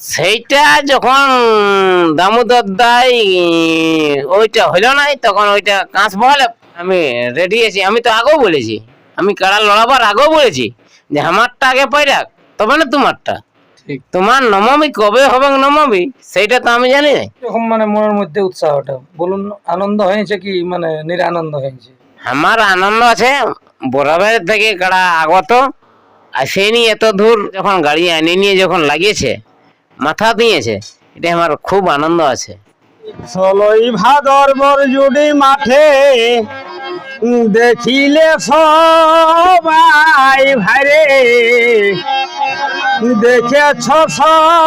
সেইটা যখন দামোদর দাই ওইটা হইল নাই তখন ওইটা কাঁচ বহালে আমি রেডি আছি। আমি তো আগেও বলেছি আমি কাড়া লড়াবার আগেও বলেছি যে আমারটা আগে পাইরাক তবে না তোমারটা। তোমার নমামি কবে হবে নমামি সেইটা তো আমি জানি না এরকম মানে মনের মধ্যে উৎসাহটা। বলুন আনন্দ হয়েছে কি মানে নিরানন্দ হয়েছে? আমার আনন্দ আছে বরাবরের থেকে কাড়া আগত আসেনি এত দূর যখন গাড়ি এনে নিয়ে যখন লাগিয়েছে মাথা দিয়েছে এটা আমার খুব আনন্দ আছে। ষোলোই ভাদর বরজুড়ি মাঠে দেখিলে সবাই ভাইরে দেখেছ সবাই।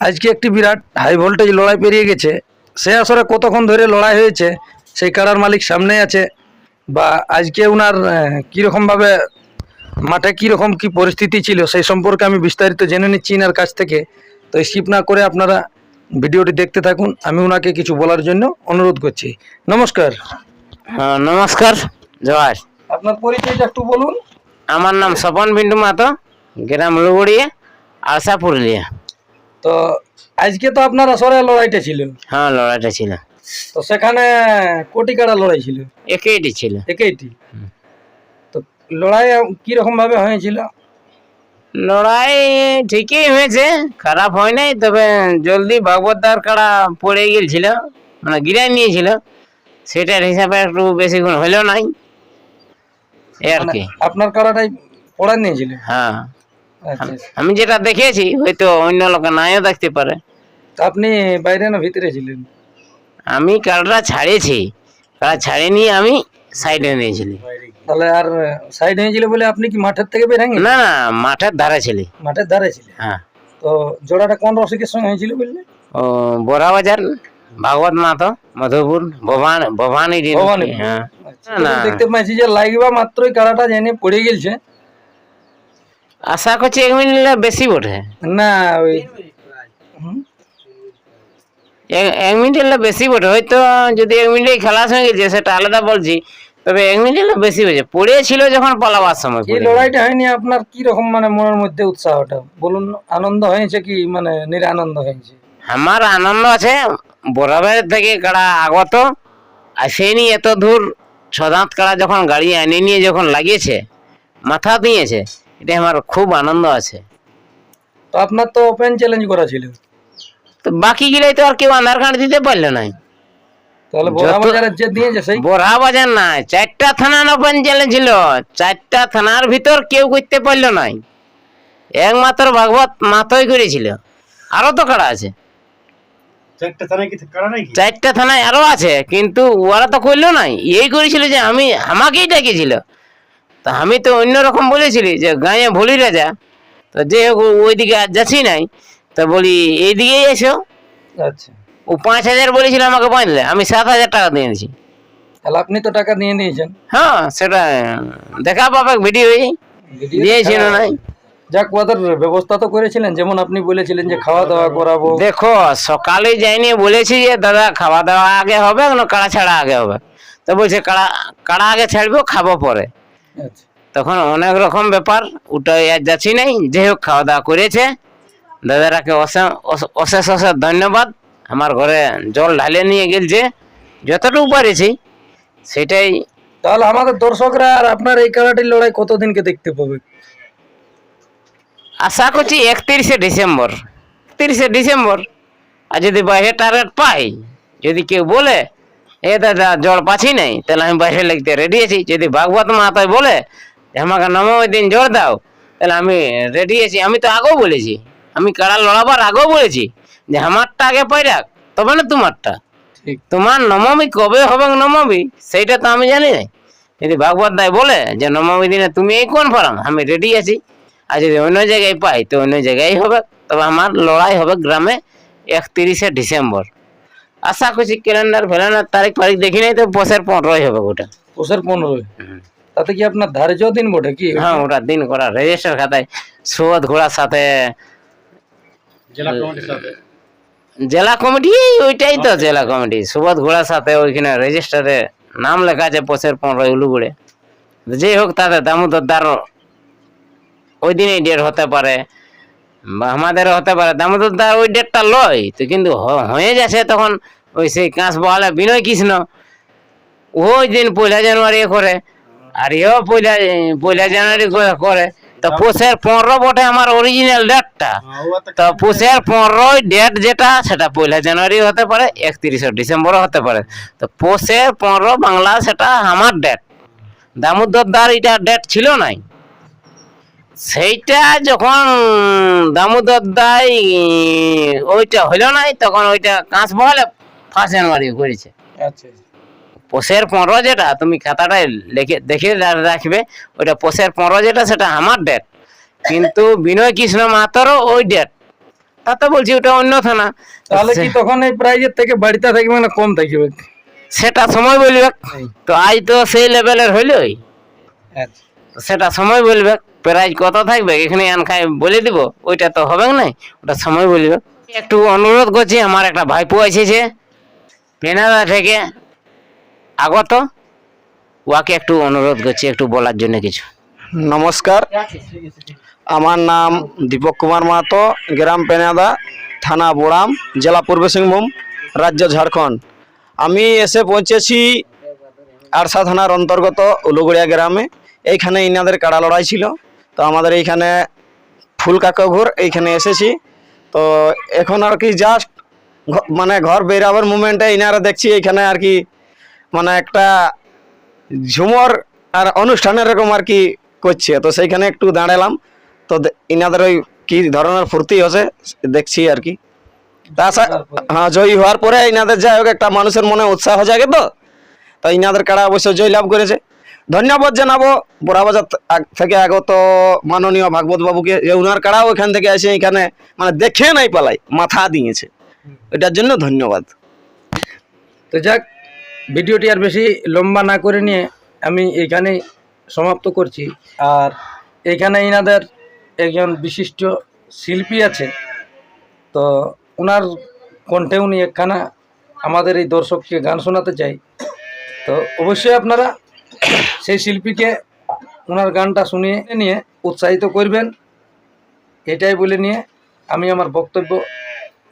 আজকে একটি বিরাট হাই ভোল্টেজ লড়াই পেরিয়ে গেছে। সে আসরে কতক্ষণ ধরে লড়াই হয়েছে সেই কারার মালিক সামনে আছে বা আজকে ওনার কীরকমভাবে মাঠে কীরকম কি পরিস্থিতি ছিল সেই সম্পর্কে আমি বিস্তারিত জেনে নিচ্ছি এনার কাছ থেকে। তো স্কিপ না করে আপনারা ভিডিওটি দেখতে থাকুন। আমি ওনাকে কিছু বলার জন্য অনুরোধ করছি। নমস্কার। হ্যাঁ, নমস্কার জয়। আপনার পরিচয়টা একটু বলুন। আমার নাম স্বপন বিন্টু মাতো গ্রাম লুগুড়িয়া আশা পুরুলিয়া। তো আজকে তো আপনার আসরে লড়াইটা ছিল হ্যাঁ লড়াইটা ছিল তো সেখানে কোটি কাড়া লড়াই ছিল একইটি ছিল। একেইটি? তো লড়াই কীরকম ভাবে হয়েছিল? লড়াই ঠিকই হয়েছে খারাপ হয় নাই তবে জলদি ভাগবতার কাড়া পড়ে গেছিল মানে গিরাই নিয়েছিল সেটার হিসাবে একটু বেশিক্ষণ হইল নাই। এই আর মানে কি। আপনার কাড়াটাই পড়া নিয়েছিল? হ্যাঁ। আমি যেটা দেখেছি হয়তো অন্য লোকে নাইও দেখতে পারে। আপনি বাইরে না ভিতরে ছিলেন? আমি কাড়াটা ছাড়িয়েছি। কাড়া ছাড়িয়ে নিয়ে আমি সাইডে নিয়েছিলি। তাহলে আর সাইড হয়েছিল বলে আপনি কি মাঠের থেকে বের হয়ে না না মাঠের ধারে ছিলি। মাঠের ধারে ছিলেন হ্যাঁ। তো জোড়াটা কোন রসিকের সঙ্গে হয়েছিল বললে? ও বড়া বাজার ভাগবত মাতো মধুপুর ভবান ভবানী। ভবানীপুর। হ্যাঁ। আচ্ছা, না। দেখতে পাচ্ছি যে লাগবা মাত্রই কাড়াটা জেনে পড়ে গেছে। আশা করছি এক মিনিট বেশি বটে। না ওই এক- মিনিট বেশি বটে। হয়তো যদি এক মিনিটে খেলা হয়ে গেছে সেটা আলাদা বলছি। তবে এক মিনিট বেশি হয়েছে পড়েছিল যখন পালাবার সময় এই লড়াইটা হয়নি আপনার কি রকম মানে মনের মধ্যে উৎসাহটা? বলুন আনন্দ হয়েছে কি মানে নিরানন্দ হয়েছে? আমার আনন্দ আছে বরাবরের থেকে কাড়া আগত আসেনি এত দূর ছদাঁত কাড়া যখন গাড়ি এনে নিয়ে যখন লাগিয়েছে মাথা দিয়েছে এটা আমার খুব আনন্দ আছে। তো আপনার তো ওপেন চ্যালেঞ্জ করা ছিল। তো বাকি গিলাই তো আর কেউ আধার কার্ড দিতে পারল না। তাহলে বড়া বাজারের যে দিয়েছে সেই বড়া বাজার নাই চারটা থানা ওপেন চ্যালেঞ্জ ছিল। চারটা থানার ভিতর কেউ করতে পারল নাই একমাত্র ভাগবত মাতই করেছিল। আরও তো কাড়া আছে? চারটা থানায় আরও আছে কিন্তু ওরা তো করল নাই এই করেছিল যে আমি আমাকেই ডেকেছিল। তা আমি তো অন্যরকম বলেছিলি যে গাঁয়ে ভুলি রাজা। তো যে হোক ওইদিকে আর যাচ্ছি নাই। তো বলি এইদিকেই এসো। আচ্ছা। ও পাঁচ হাজার বলেছিল আমাকে বাঁধলে আমি সাত হাজার টাকা দিয়েছি তাহলে আপনি তো টাকা দিয়ে নিয়েছেন। হ্যাঁ সেটা দেখা পাবে ভিডিও দিয়েছিল নাই। যাক ওদের ব্যবস্থা তো করেছিলেন। যেমন আপনি বলেছিলেন যে খাওয়া দাওয়া করাবো। দেখো সকালে যাইনি বলেছি যে দাদা খাওয়া দাওয়া আগে হবে না কাড়া ছাড়া আগে হবে। তো বলছে কাড়া কাড়া আগে ছাড়বো খাব পরে। তখন অনেক রকম ব্যাপার ওটা আর যাচ্ছি নাই যে হোক খাওয়া দাওয়া করেছে। দাদারাকে অশেষ অশেষ ধন্যবাদ। আমার ঘরে জল ঢালে নিয়ে গেলছে যতটুকু পারেছি সেটাই। তাহলে আমাদের দর্শকরা আর আপনার এই কারাটির লড়াই কতদিনকে দেখতে পাবে? আশা করছি একত্রিশে ডিসেম্বর। একত্রিশে ডিসেম্বর। আর যদি বাইরে টার্গেট পাই যদি কেউ বলে এ দাদা জল পাচ্ছি নাই। তাহলে আমি বাইরে লিখতে রেডি আছি। যদি ভাগবত মাতায় বলে আমাকে নবম দিন জল দাও তাহলে আমি রেডি আছি। আমি তো আগেও বলেছি। আমি কাড়া লড়াবার আগেও বলেছি যে আমারটা আগে পাইরাক তবে না তোমারটা। তোমার নবমী কবে হবে নবমী সেইটা তো আমি জানি না যদি ভাগবত দায় বলে যে নবমী দিনে তুমি এই কোন ফার্ম আমি রেডি আছি। আর যদি অন্য জায়গায় পাই তো অন্য জায়গায় হবে। তবে আমার লড়াই হবে গ্রামে একত্রিশে ডিসেম্বর। আশা করছি ক্যালেন্ডার ফ্যালেন্ডার তারিখ ফারিখ দেখি নাই তো বছর পনেরোই হবে ওটা পোষের পনেরোই? তাতে কি আপনার ধার্য দিন বটে কি? হ্যাঁ ওটা দিন করা। রেজিস্টার খাতায় সুবোধ ঘোড়ার সাথে জেলা কমিটি? ওইটাই তো জেলা কমিটি। সুবোধ ঘোড়ার সাথে ওইখানে রেজিস্টারে নাম লেখা আছে পঁচের পনেরো উলুগুড়ে। যেই হোক তাতে দামোদর দ্বার ওই দিনেই ডেট হতে পারে। আমাদেরও হতে পারে। দামোদর দ্বার ওই ডেটটা লয় তো কিন্তু হয়ে যাচ্ছে তখন ওই সেই কাঁচ বহালে বিনয় কৃষ্ণ। ওই দিন পয়লা জানুয়ারি করে আর এও পয়লা পয়লা জানুয়ারি করে- তো পৌষের পনেরো বটে আমার অরিজিনাল ডেটটা তো পৌষের পনেরোই ডেট যেটা সেটা পয়লা জানুয়ারি হতে পারে একত্রিশে ডিসেম্বরও হতে পারে। তো পৌষের পনেরো বাংলা সেটা আমার ডেট দামোদর দ্বার এটা ডেট ছিল নাই। সেইটা যখন দামোদর দাই ওইটা হইল নাই তখন ওইটা কাঁচ বহালে ফার্স্ট জানুয়ারি করেছে। আচ্ছা পোষের পনেরো যেটা তুমি খাতাটায় লিখে দেখে রাখবে ওইটা পোষের পনেরো যেটা সেটা আমার ডেট কিন্তু বিনয় কৃষ্ণ মাতরও ওই ডেট তাতে বলছি ওটা অন্য থানা। তাহলে কি তখন এই প্রাইজের থেকে বাড়িতে থাকবে না কম থাকবে? সেটা সময় বলবে। তো আজ তো সেই লেভেলের হইলই। আচ্ছা। সেটা সময় বলবে। প্রাইজ কত থাকবে? এখানে আনখাই বলে দিব। ওইটা তো হবে না। ওটা সময় বলবে একটু অনুরোধ করছি, আমার একটা ভাইপো এসেছে পেনাদা থেকে আগত, ওয়াকে একটু অনুরোধ করছি, একটু বলার জন্য কিছু। নমস্কার। আমার নাম দীপক কুমার মাহাতো, গ্রাম পেনাদা, থানা বোড়াম, জেলা পূর্ব সিংভূম, রাজ্য ঝাড়খণ্ড। আমি এসে পৌঁছেছি আরসা থানার অন্তর্গত উলুগুড়িয়া গ্রামে। এইখানে ইনাদের কাড়া লড়াই ছিল। তো আমাদের এইখানে ফুল ফুলকাকঘুর এইখানে এসেছি। তো এখন আর কি জাস্ট মানে ঘর বেরাবার মুমেন্টে ইনারা দেখছি এইখানে আর কি মানে একটা ঝুমর আর অনুষ্ঠানের এরকম আর কি করছে। তো সেইখানে একটু দাঁড়ালাম। তো ইনাদের ওই কি ধরনের ফুর্তি হচ্ছে দেখছি আর কি। তাছাড়া হ্যাঁ জয়ী হওয়ার পরে ইনাদের যাই হোক, একটা মানুষের মনে উৎসাহ জাগে তো। তো ইনাদের কারা অবশ্য জয় লাভ করেছে। ধন্যবাদ জানাব। বোরাবাজার থেকে আগত মাননীয় ভাগবত বাবুকে যে উনার কাড়াও এখান থেকে এসে এখানে মানে দেখে নাই পালাই মাথা দিয়েছে। এটার জন্য ধন্যবাদ। তো যাক ভিডিওটি আর বেশি লম্বা না করে নিয়ে আমি এখানে সমাপ্ত করছি। আর এখানে ইনাদের একজন বিশিষ্ট শিল্পী আছে তো ওনার কণ্ঠে উনি একখানা আমাদের এই দর্শককে গান শোনাতে চাই। তো অবশ্যই আপনারা সেই শিল্পীকে ওনার গানটা শুনিয়ে নিয়ে উৎসাহিত করবেন, এটাই বলে নিয়ে আমি আমার বক্তব্য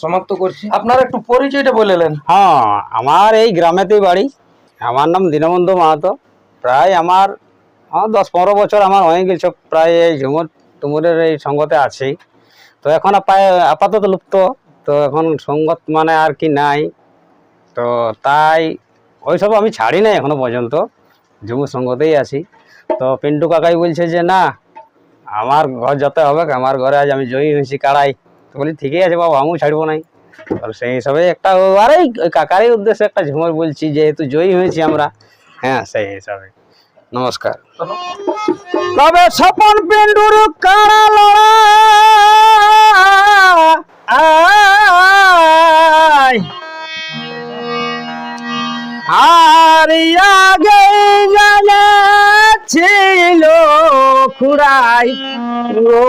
সমাপ্ত করছি। আপনারা একটু পরিচয়টা বলে নেন। হ্যাঁ আমার এই গ্রামেতেই বাড়ি। আমার নাম দীনবন্ধু মাহাতো। প্রায় আমার দশ পনেরো বছর আমার হয়ে গেছে, প্রায় এই ঝুমুর টুমুরের এই সঙ্গতে আছেই তো এখন আপাতত লুপ্ত, তো এখন সঙ্গত মানে আর কি নাই। তো তাই ওইসব আমি ছাড়ি নাই এখনও পর্যন্ত। ঝুমুর সঙ্গতেই আছি। তো পিন্টু কাকাই বলছে যে, না, আমার ঘর যেতে হবে, আমার ঘরে আজ আমি জয়ী হয়েছি কাড়াই তো বলি, ঠিকই আছে বাবা, আমিও ছাড়বো নাই। আর সেই হিসাবে একটা, আরে কাকারই উদ্দেশ্যে একটা ঝুমুর বলছি, যেহেতু জয়ী হয়েছি আমরা। হ্যাঁ সেই হিসাবে। নমস্কার। তবে স্বপন পিন্ডুর কারা লড়াই? খুড়াই ও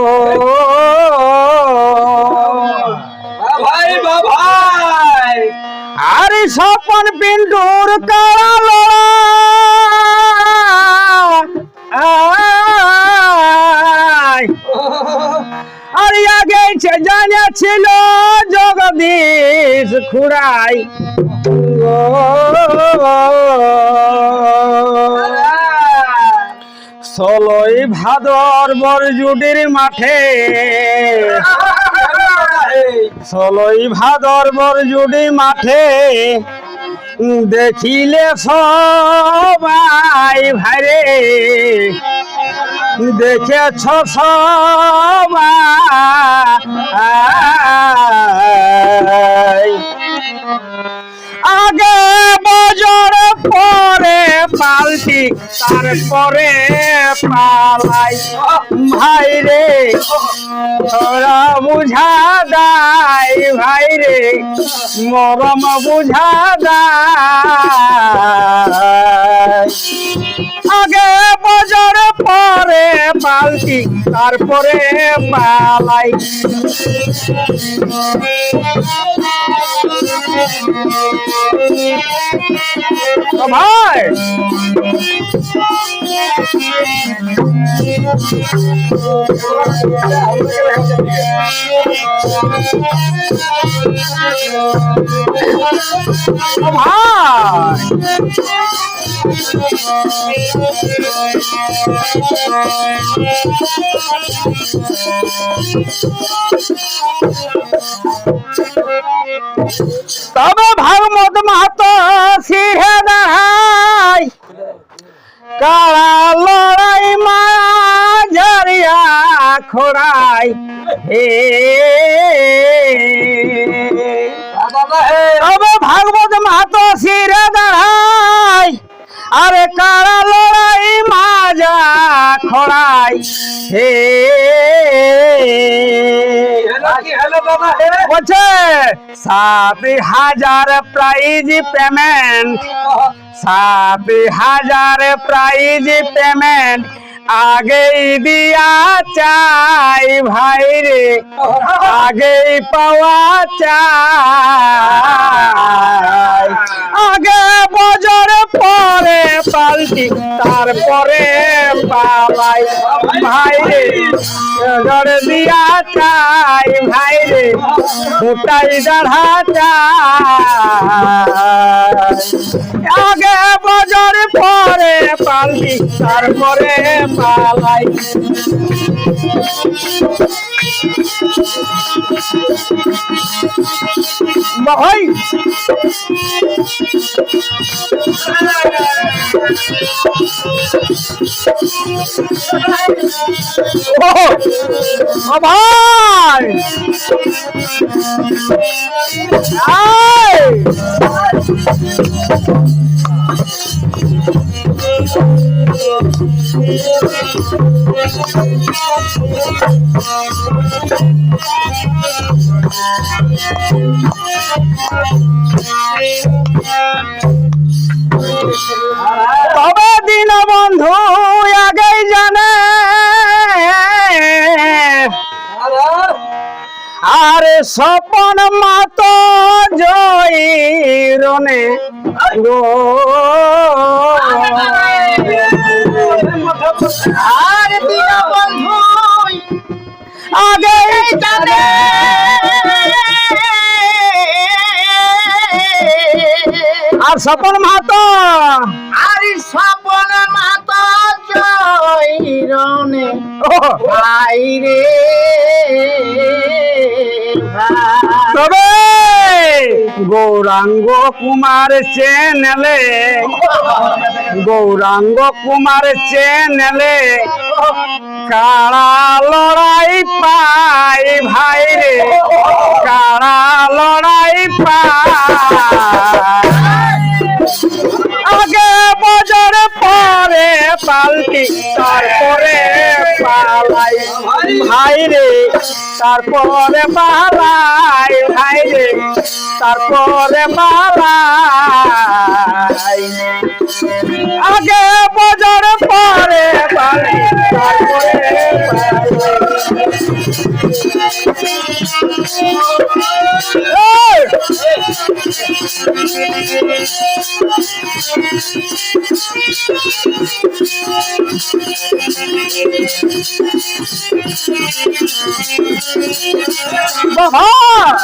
ভাই ভাই আরে স্বপন পিন্ডুর কালো আর আগে জানা ছিল জগদীশ খুড়াই। ষোলোই ভাদর বরজুডির মাঠে। ষোলোই ভাদর বরজুডি মাঠে। দেখিলে সবাই ভারে দেখেছ সবাই। পাল্টি তারপরে পালাই। ভাই রে তোরা বুঝা দাই ভাই রে মরম বুঝা দাই। আগে বজর পরে পাল্টি তারপরে পালাই ও ভাই! ভাই! তবে ভাগমত মাহাতো সিংহে দাঁড়াই কারা লড়াই মায়া ঝরিয়া খোড়াই? হে। তবে ভাগবত মাহাতো সিরে দাঁড়াই আরে কারা লড়াই মাজা খোড়াই হে? বলছে সাত হাজার প্রাইজ পেমেন্ট সাত হাজার প্রাইজ পেমেন্ট আগেই দিয়া চাই ভাই রে। আগেই পাওয়া চাই। আগে বজর পাল্টি তারপরে পালাই ভাই রে বজর দিয়া চাই, ভাই রে, দুটাই দাঁড়া আগে বজর পরে পাল্টি তারপরে পালাই ভাই তবে দিন বন্ধু আগেই জানে। আরে স্বপন মাত জয়ী রনে গো। আর দিন বন্ধু আগেই জানে। আর স্বপন মাতো আর স্বপন মাতা জয়রনে ভাই রে তবে গৌরাঙ্গ কুমার চ্যানেলে গৌরাঙ্গ কুমার চ্যানেলে কাড়া লড়াই পাই ভাই? পাল্টি তারপরে পালাই ভাই রে, তারপরে পালাই, ভাই রে, তারপরে পালাই আগে বজর পরে পালাই তারপরে পালাই। Ah!